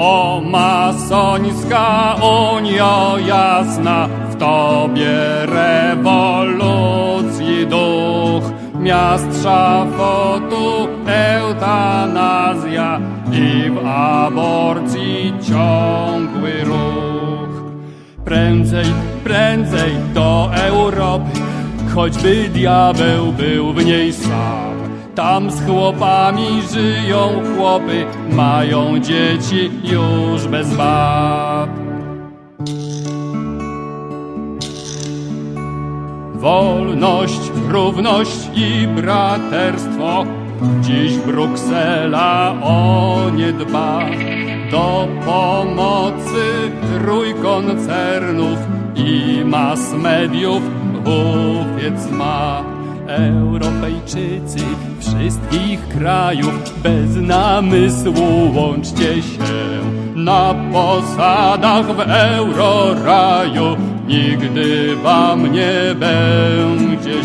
O masońska Unio jasna, w tobie rewolucji duch, miast szafotu eutanazja i w aborcji ciągły ruch. Prędzej, prędzej do Europy, choćby diabeł był w niej sam. Tam z chłopami żyją chłopy, mają dzieci już bez bab. Wolność, równość i braterstwo, dziś Bruksela o nie dba. Do pomocy trójkoncernów i mas mediów łowiec ma. Europejczycy wszystkich krajów bez namysłu łączcie się na posadach w euroraju. Nigdy wam nie będzie.